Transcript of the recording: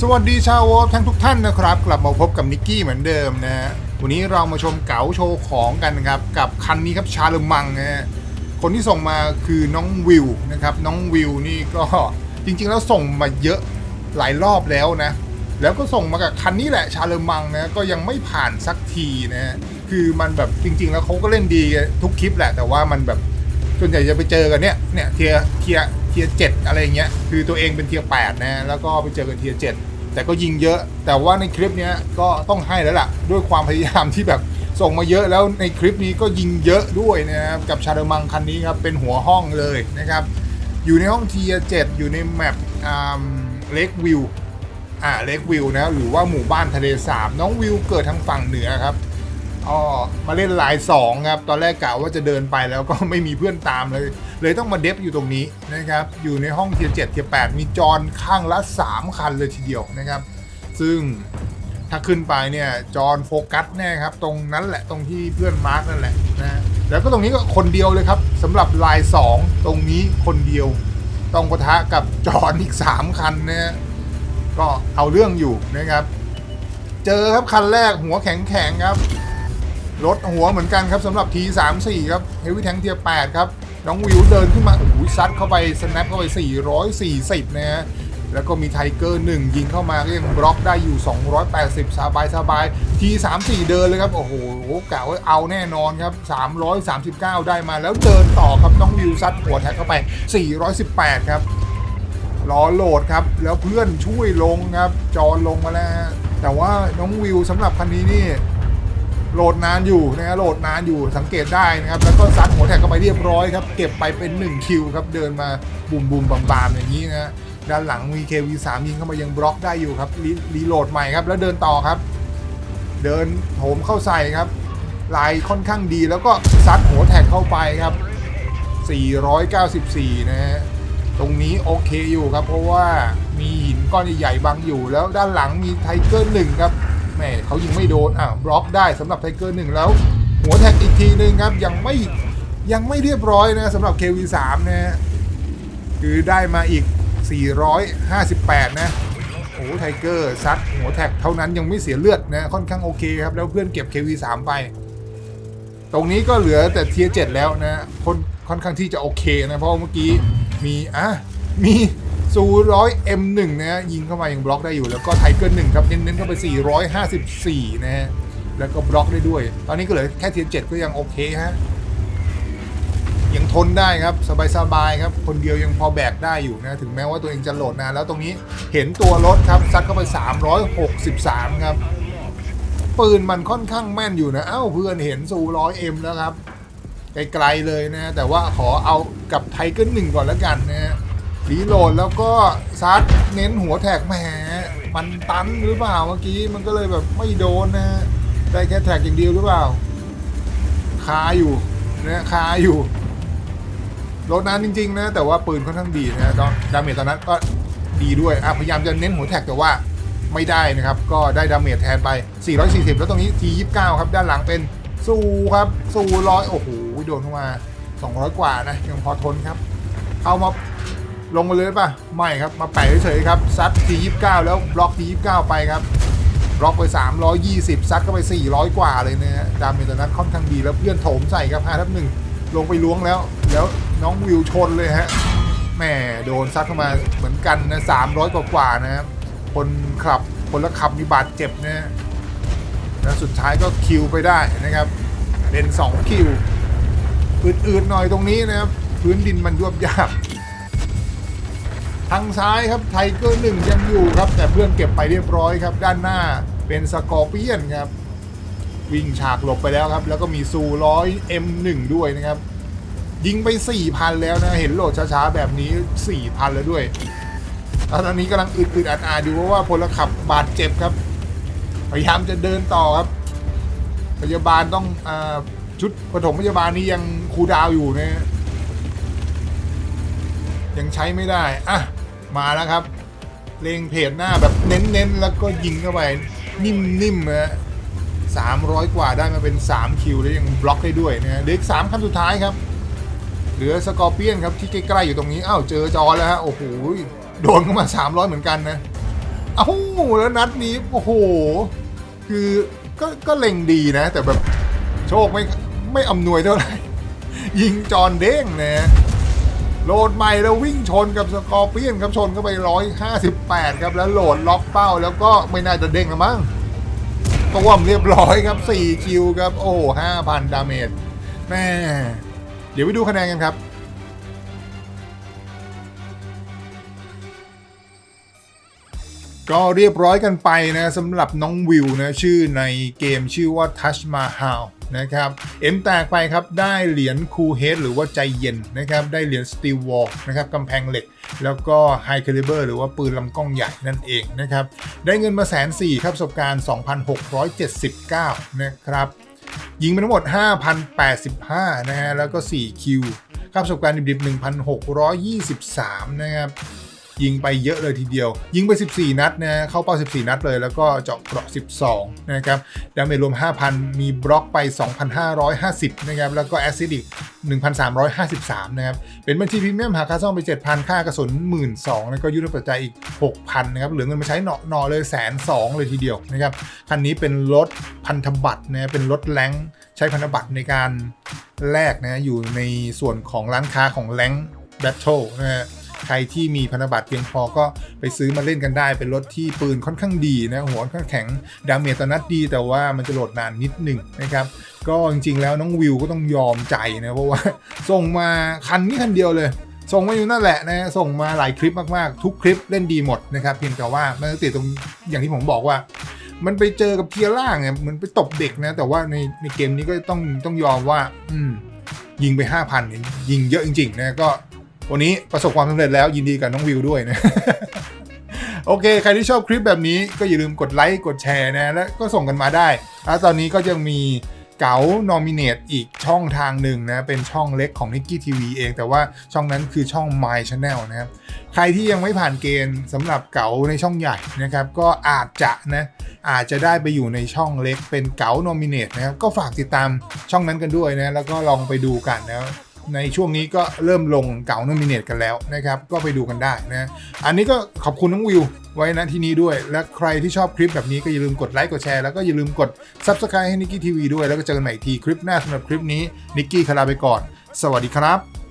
สวัสดีชาววอลทั้งทุกท่านนะครับ กลับมาพบกับนิกกี้เหมือนเดิมนะฮะวันนี้เรามาชมเก๋าโชว์ของกันครับ กับคันนี้ครับชาลมังนะฮะคนที่ส่งมาคือน้องวิวนะครับน้องวิวนี่ก็จริงๆแล้วส่งมาเยอะหลายรอบแล้วนะ แล้วก็ส่งมากับคันนี้แหละชาเลมังนะก็ยังไม่ผ่านสักทีนะฮะคือมันแบบจริง ๆ แล้วเขาก็เล่นดีทุกคลิปแหละแต่ว่ามันแบบส่วนใหญ่จะไปเจอกันเนี่ยเนี่ยเทียเทีย เทียร์เจ็ดอะไรเงี้ยคือตัวเองเป็นเทียร์แปดนะแล้วก็ไปเจอกันเทียร์เจ็ดแต่ก็ยิงเยอะ แต่ว่าในคลิปนี้ก็ต้องให้แล้วล่ะ ด้วยความพยายามที่แบบส่งมาเยอะแล้วในคลิปนี้ก็ยิงเยอะด้วยนะครับกับชาเลมังคันนี้ครับเป็นหัวห้องเลยนะครับ อยู่ในห้องเทียร์เจ็ดอยู่ในแมปเล็กวิวอ่าเล็กวิวนะหรือว่าหมู่บ้านทะเลสาบน้องวิวเกิดทางฝั่งเหนือครับ อ๋อมาเล่นลายสองครับ ตอนแรกกะว่าจะเดินไปแล้วก็ไม่มีเพื่อนตามเลย เลยต้องมาเดฟอยู่ตรงนี้นะครับ อยู่ในห้องเทียเจ็ดเทียแปดมีจอนข้างละ 3 คันเลยทีเดียวนะครับ ซึ่งถ้าขึ้นไปเนี่ยจอนโฟกัสแน่ครับ ตรงนั้นแหละตรงที่เพื่อนมาร์กนั่นแหละนะแล้วก็ตรงนี้ก็คนเดียวเลยครับสำหรับลาย 2 ตรงนี้คนเดียว ต้องปะทะกับจอนอีก 3 คันนะก็เอาเรื่องอยู่นะครับ เจอครับคันแรกหัวแข็งแข็งครับ รถหัวเหมือนกันครับสำหรับ T34 ครับเฮวี่แทงเทีย8ครับ น้องวิวเดินขึ้นมาโอ้โหซัดเข้าไปสแนปเข้าไป 440 นะฮะแล้วก็มีไทเกอร์1ยิงเข้ามาก็ยังบล็อกได้อยู่ 280 สบายสบายที34 เดินเลยครับ โอ้โหกะว่าเอาแน่นอนครับ 339 ได้มาแล้วเดินต่อครับน้องวิวซัดหัวแท็กเข้าไป 418 ครับรอโหลดครับ แล้วเพื่อนช่วยลงครับ จอลงมาแล้ว แต่ว่าน้องวิวสำหรับคันนี้นี่ โหลดนานอยู่นะฮะโหลดนานอยู่สังเกตได้นะครับ แล้วก็ซัดหัวแท็กเข้าไปเรียบร้อยครับ เก็บไปเป็น 1 คิวครับ เดินมาบุมบุมบามบามอย่างนี้นะฮะด้านหลังมี KV3 ยิงเข้ามายังบล็อกได้อยู่ครับรีรีโหลดใหม่ครับ แล้วเดินต่อครับ เดินโถมเข้าใส่ครับ ลายค่อนข้างดีแล้วก็ซัดหัวแท็กเข้าไปครับ 494 นะฮะตรงนี้โอเคอยู่ครับ เพราะว่ามีหินก้อนใหญ่ๆบังอยู่ แล้วด้านหลังมีไทเกอร์หนึ่งครับ แหมเขายิงไม่โดนอะบล็อกได้สำหรับไทเกอร์หนึ่งแล้ว หัวแท็กอีกทีหนึ่งครับยังไม่ยังไม่เรียบร้อยนะสำหรับ KV3 นะฮะคือได้มาอีก 458 นะโอ้ไทเกอร์ซัดหัวแท็กเท่านั้นยังไม่เสียเลือดนะค่อนข้างโอเคครับ แล้วเพื่อนเก็บ KV3 ไป ตรงนี้ก็เหลือแต่เทียเจ็ดแล้วนะคนค่อนข้างที่จะโอเคนะ เพราะเมื่อกี้มีอะมี ซูร้อย M1 นะยิงเข้ามายังบล็อกได้อยู่แล้วก็ไทเกอร์หนึ่งครับเน้นๆเข้าไป 454 นะฮะแล้วก็บล็อกได้ด้วย ตอนนี้ก็เหลือแค่เทียเจ็ดก็ยังโอเคฮะยังทนได้ครับสบายๆครับ คนเดียวยังพอแบกได้อยู่นะ ถึงแม้ว่าตัวเองจะโหลดนานแล้วตรงนี้เห็นตัวรถครับซัดเข้าไป 363 ครับปืนมันค่อนข้างแม่นอยู่นะ เอ้าเพื่อนเห็นซูร้อยเอ็มแล้วครับไกลๆเลยนะ แต่ว่าขอเอากับไทเกอร์หนึ่งก่อนแล้วกันนะฮะ รีโหลดแล้วก็ซัดเน้นหัวแท็กแหมมันตันหรือเปล่าเมื่อกี้มันก็เลยแบบไม่โดนนะได้แค่แท็กอย่างเดียวหรือเปล่าคาอยู่นะคาอยู่โหลดนานจริงๆนะแต่ว่าปืนค่อนข้างดีนะตอนดาเมจตอนนั้นก็ดีด้วยพยายามจะเน้นหัวแท็กแต่ว่าไม่ได้นะครับ ก็ได้ดาเมจแทนไป 440 แล้วตรงนี้ T29 ครับ ด้านหลังเป็นซูครับซูร้อยโอ้โหโดนเข้ามา 200 กว่านะ ยังพอทนครับ เอามา ลงมาเลยป่ะ ไม่ครับ มาแปะเฉยๆครับ ซัด T29 แล้วบล็อก T29 ไปครับ บล็อกไป320ซัดก็ไป400กว่าเลยนะฮะ ดาเมจตอนนั้นค่อนข้างดีแล้วเพื่อนโถมใส่ครับ5ทับ1ลงไปล้วงแล้ว แล้วน้องวิวชนเลยฮะ แหมโดนซัดเข้ามาเหมือนกันนะ300กว่าๆนะครับ คนขับ คนละขับมีบาดเจ็บนะฮะแล้วสุดท้ายก็คิวไปได้นะครับ เป็น2คิว อืดๆหน่อยตรงนี้นะครับ พื้นดินมันยวบยาก ทางซ้ายครับไทเกอร์หนึ่งยังอยู่ครับ แต่เพื่อนเก็บไปเรียบร้อยครับ ด้านหน้าเป็นสกอร์เปียนครับ วิ่งฉากหลบไปแล้วครับ แล้วก็มีซูร้อย M1 ด้วยนะครับ ยิงไป4,000แล้วนะ เห็นโหลดช้าๆ แบบนี้4,000แล้วด้วยแล้วตอนนี้กำลังอึดๆอัดๆอยู่เพราะว่าพลขับบาดเจ็บครับ พยายามจะเดินต่อครับ พยาบาลต้องอชุดปฐมพยาบาลนี้ยังคูดาวอยู่นะยังใช้ไม่ได้ อะ มาแล้วครับเลงเพจหน้าแบบเน้นๆ แล้วก็ยิงเข้าไป นิ่มๆนะสามร้อยกว่าได้มาเป็น 3 คิวแล้วยังบล็อกได้ด้วยนะเหลืออีกสามคำสุดท้ายครับ เหลือสกอร์เปียนครับที่ใกล้ๆอยู่ตรงนี้อ้าวเจอจอแล้วฮะโอ้โหโดนเข้ามา 300 เหมือนกันนะอ้าวแล้วนัดนี้โอ้โห คือก็ก็เล็งดีนะ แต่แบบโชคไม่ไม่อำนวยเท่าไหร่ยิงจอนเด้งนะ โหลดใหม่แล้ววิ่งชนกับสกอร์เปียนครับชนเข้าไป 158 ครับ แล้วโหลดล็อกเป้าแล้วก็ไม่น่าจะเด้งละมั้งตัวมเรียบร้อยครับ 4 คิวครับ โอ้5,000 ดาเมจแม่เดี๋ยวไปดูคะแนนกันครับก็เรียบร้อยกันไปนะสำหรับน้องวิวนะ ชื่อในเกมชื่อว่า Touch Mahal นะครับเอ็มแตกไปครับได้เหรียญคูเฮดหรือว่าใจเย็นนะครับได้เหรียญ Steel Wall นะครับกำแพงเหล็ก แล้วก็ High Caliber หรือว่าปืนลำกล้องใหญ่นั่นเองนะครับได้เงินมาแสนสี่ครับประสบการณ์ 2,679 นะครับยิงไปทั้งหมด 5,085 นะฮะแล้วก็ 4 คิวค่าประสบการณ์ดิบๆ1,623 นะครับ ยิงไปเยอะเลยทีเดียว ยิงไป 14 นัดนะเข้าเป้า 14 นัดเลย แล้วก็เจาะเกราะ 12 นะครับดาเมจรวม 5,000 มีบล็อกไป 2,550 นะครับ แล้วก็แอสซิดอีก 1,353 นะครับ เป็นบัญชีพรีเมียมหาค่าซ่อมไป 7,000 ค่ากระสุน 12,000 แล้วก็ยุทธปัจจัยอีก 6,000 นะครับ เหลือเงินมาใช้เนาะเนาะเลยแสนสองเลยทีเดียวนะครับ คันนี้เป็นรถพันธบัตรนะ เป็นรถแรงใช้พันธบัตรในการแลกนะ อยู่ในส่วนของร้านค้าของแรงแบทเทิลนะฮะ ใครที่มีพันธบัตรเพียงพอก็ไปซื้อมาเล่นกันได้ เป็นรถที่ปืนค่อนข้างดีนะหัวค่อนข้างแข็งดาเมจตอนัดดี แต่ว่ามันจะโหลดนานนิดหนึ่งนะครับก็จริงๆแล้วน้องวิวก็ต้องยอมใจนะเพราะว่าส่งมาคันนี้คันเดียวเลยส่งมาอยู่นั่นแหละนะส่งมาหลายคลิปมากๆ ทุกคลิปเล่นดีหมดนะครับเพียงแต่ว่ามันติดตรงอย่างที่ผมบอกว่า มันไปเจอกับเทียร์ล่างเนี่ยมันไปตบเด็กนะ แต่ว่าในในเกมนี้ก็ต้องต้องยอมว่า อืมยิงไป 5,000เนี่ยยิงเยอะจริงๆนะก็ วันนี้ประสบความสำเร็จแล้วยินดีกับน้องวิวด้วยนะ โอเค ใครที่ชอบคลิปแบบนี้ก็อย่าลืมกดไลค์กดแชร์นะ แล้วก็ส่งกันมาได้แล้วตอนนี้ก็ยังมีเก๋านอมิเนตอีกช่องทางหนึ่งนะ เป็นช่องเล็กของ Nicky TV เอง แต่ว่าช่องนั้นคือช่อง My Channel นะครับ ใครที่ยังไม่ผ่านเกณฑ์สำหรับเก๋าในช่องใหญ่นะครับ ก็อาจจะนะอาจจะได้ไปอยู่ในช่องเล็กเป็นเก๋านอมิเนตนะครับ ก็ฝากติดตามช่องนั้นกันด้วยนะ แล้วก็ลองไปดูกันนะ ในช่วงนี้ก็เริ่มลงเก่าโนมิเนตกันแล้วนะครับ ก็ไปดูกันได้นะ อันนี้ก็ขอบคุณน้องวิวไว้นะที่นี้ด้วย และใครที่ชอบคลิปแบบนี้ก็อย่าลืมกดไลค์กดแชร์แล้วก็อย่าลืมกด Subscribe ให้นิกกี้ทีวีด้วยแล้วก็เจอกันใหม่อีกทีคลิปหน้าสำหรับคลิปนี้นิกกี้คาราไปก่อน สวัสดีครับ